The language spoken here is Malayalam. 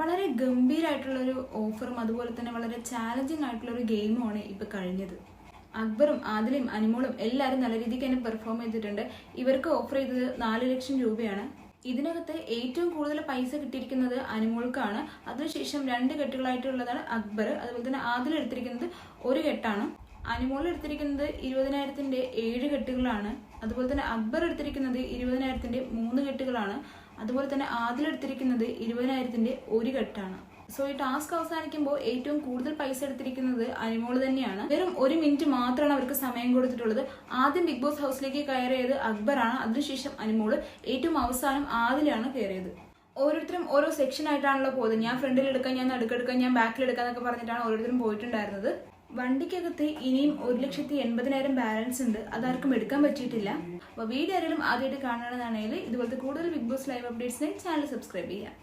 വളരെ ഗംഭീരമായിട്ടുള്ള ഒരു ഓഫറും അതുപോലെ തന്നെ വളരെ ചാലഞ്ചിങ് ആയിട്ടുള്ള ഒരു ഗെയിമുമാണ് ഇപ്പൊ കഴിഞ്ഞത്. അക്ബറും ആദിലും അനിമോളും എല്ലാവരും നല്ല രീതിക്ക് തന്നെ പെർഫോം ചെയ്തിട്ടുണ്ട്. ഇവർക്ക് ഓഫർ ചെയ്തത് നാല് ലക്ഷം രൂപയാണ്. ഇതിനകത്ത് ഏറ്റവും കൂടുതൽ പൈസ കിട്ടിയിരിക്കുന്നത് അനിമോൾക്കാണ്. അതിനുശേഷം രണ്ട് കെട്ടുകളായിട്ടുള്ളതാണ് അക്ബർ. അതുപോലെ തന്നെ ആദിൽ എടുത്തിരിക്കുന്നത് ഒരു കെട്ടാണ്. അനിമോൾ എടുത്തിരിക്കുന്നത് ഇരുപതിനായിരത്തിന്റെ ഏഴ് കെട്ടുകളാണ്. അതുപോലെ തന്നെ അക്ബർ എടുത്തിരിക്കുന്നത് ഇരുപതിനായിരത്തിന്റെ മൂന്ന് കെട്ടുകളാണ്. അതുപോലെ തന്നെ ആദ്യമെടുത്തിരിക്കുന്നത് ഇരുപതിനായിരത്തിന്റെ ഒരു ഘട്ടാണ് സോ ഈ ടാസ്ക് അവസാനിക്കുമ്പോൾ ഏറ്റവും കൂടുതൽ പൈസ എടുത്തിരിക്കുന്നത് അനിമോൾ തന്നെയാണ്. വെറും ഒരു മിനിറ്റ് മാത്രമാണ് അവർക്ക് സമയം കൊടുത്തിട്ടുള്ളത്. ആദ്യം ബിഗ് ബോസ് ഹൗസിലേക്ക് കയറിയത് അക്ബറാണ്. അതിനുശേഷം അനിമോൾ ഏറ്റവും അവസാനം ആദിലാണ് കയറിയത്. ഓരോരുത്തരും ഓരോ സെക്ഷൻ ആയിട്ടാണല്ലോ പോയത്. ഞാൻ ഫ്രണ്ടിൽ എടുക്കാൻ ഞാൻ നടുക്കെടുക്കാൻ ഞാൻ ബാക്കിൽ എടുക്കാൻ പറഞ്ഞിട്ടാണ് ഓരോരുത്തരും പോയിട്ടുണ്ടായിരുന്നത്. വണ്ടിക്കകത്ത് ഇനിയും ഒരു ലക്ഷത്തി എൺപതിനായിരം ബാലൻസ് ഉണ്ട്. അതാർക്കും എടുക്കാൻ പറ്റിയിട്ടില്ല. അപ്പോൾ വീഡിയോ ആരെങ്കിലും ആദ്യമായിട്ട് കാണണമെന്നാണെങ്കിൽ ഇതുപോലത്തെ കൂടുതൽ ബിഗ് ബോസ് ലൈവ് അപ്ഡേറ്റ്സിനായി ചാനൽ സബ്സ്ക്രൈബ് ചെയ്യാം